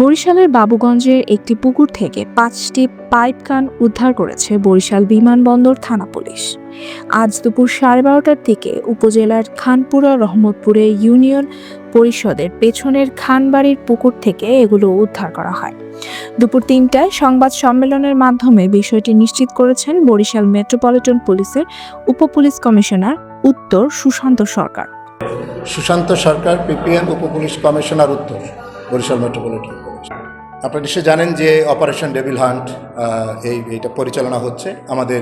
বরিশালের বাবুগঞ্জের একটি পুকুর থেকে পাঁচটি পাইপ কান উদ্ধার করেছে বরিশাল বিমানবন্দর থানা পুলিশ। আজ দুপুর সাড়ে বারোটার দিকে উপজেলার খানপুরা রহমতপুরে ইউনিয়ন পরিষদের পেছনের খানবাড়ির পুকুর থেকে এগুলো উদ্ধার করা হয়। দুপুর তিনটায় সংবাদ সম্মেলনের মাধ্যমে বিষয়টি নিশ্চিত করেছেন বরিশাল মেট্রোপলিটন পুলিশের উপপুলিশ কমিশনার উত্তর সুশান্ত সরকার। সুশান্ত সরকার, পিপিএম, উপপুলিশ কমিশনার উত্তর। বরিশাল মেট্রোপলিটন পুলিশ আপনারা নিশ্চয়ই জানেন যে অপারেশন ডেভিল হান্ট এই এটা পরিচালনা হচ্ছে আমাদের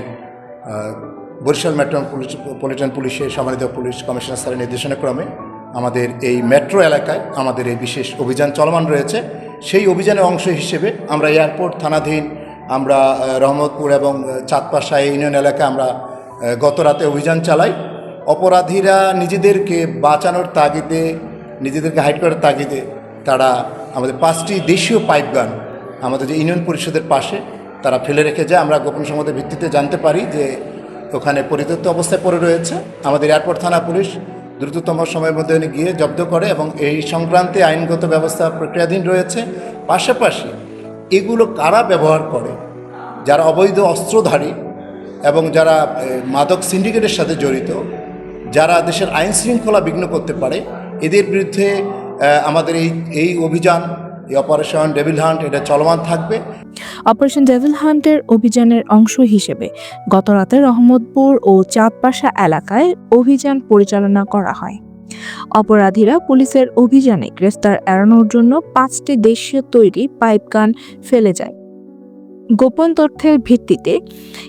বরিশাল মেট্রোপলিটন পুলিশের সম্মানিত পুলিশ কমিশনার স্যারের নির্দেশনাক্রমে আমাদের এই মেট্রো এলাকায় আমাদের এই বিশেষ অভিযান চলমান রয়েছে। সেই অভিযানের অংশ হিসেবে আমরা এয়ারপোর্ট থানাধীন, আমরা রহমতপুর এবং চাঁদপাশা ইউনিয়ন এলাকায় আমরা গত রাতে অভিযান চালাই। অপরাধীরা নিজেদেরকে বাঁচানোর তাগিদে, নিজেদেরকে হাইড করার তাগিদে তারা আমাদের পাঁচটি দেশীয় পাইপ গান আমাদের যে ইউনিয়ন পরিষদের পাশে তারা ফেলে রেখে যায়। আমরা গোপন সংবাদের ভিত্তিতে জানতে পারি যে ওখানে পরিত্যক্ত অবস্থায় পড়ে রয়েছে। আমাদের এয়ারপোর্ট থানা পুলিশ দ্রুততম সময়ের মধ্যে গিয়ে জব্দ করে এবং এই সংক্রান্তে আইনগত ব্যবস্থা প্রক্রিয়াধীন রয়েছে। পাশাপাশি এগুলো কারা ব্যবহার করে? যারা অবৈধ অস্ত্রধারী এবং যারা মাদক সিন্ডিকেটের সাথে জড়িত, যারা দেশের আইন শৃঙ্খলা বিঘ্ন করতে পারে, এদের বিরুদ্ধে আমাদের এই এই অভিযান, এই অপারেশন ডেভিল হান্ট, এটা চলমান থাকবে। অপারেশন ডেভিল হান্টের অভিযানের অংশ হিসেবে গতরাতে রহমতপুর ও চাঁদপাশা এলাকায় অভিযান পরিচালনা করা হয়। অপরাধীরা পুলিশের অভিযানে গ্রেফতার এড়ানোর জন্য পাঁচটি দেশীয় তৈরি পাইপগান ফেলে যায়। গোপন তথ্যের ভিত্তিতে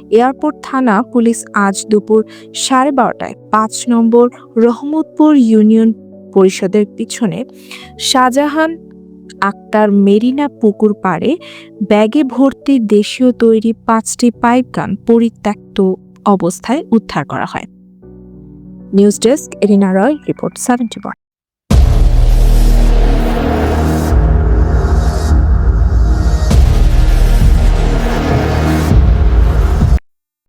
এয়ারপোর্ট থানা পুলিশ আজ দুপুর সাড়ে বারোটায় পাঁচ নম্বর রহমতপুর ইউনিয়ন পরিষদের পিছনে শাহজাহান আক্তার মেরিনা পুকুর পাড়ে ব্যাগে ভর্তি দেশীয় তৈরি পাঁচটি পাইপ গান পরিত্যক্ত অবস্থায় উদ্ধার করা হয়। News desk, Arina Roy, report seventy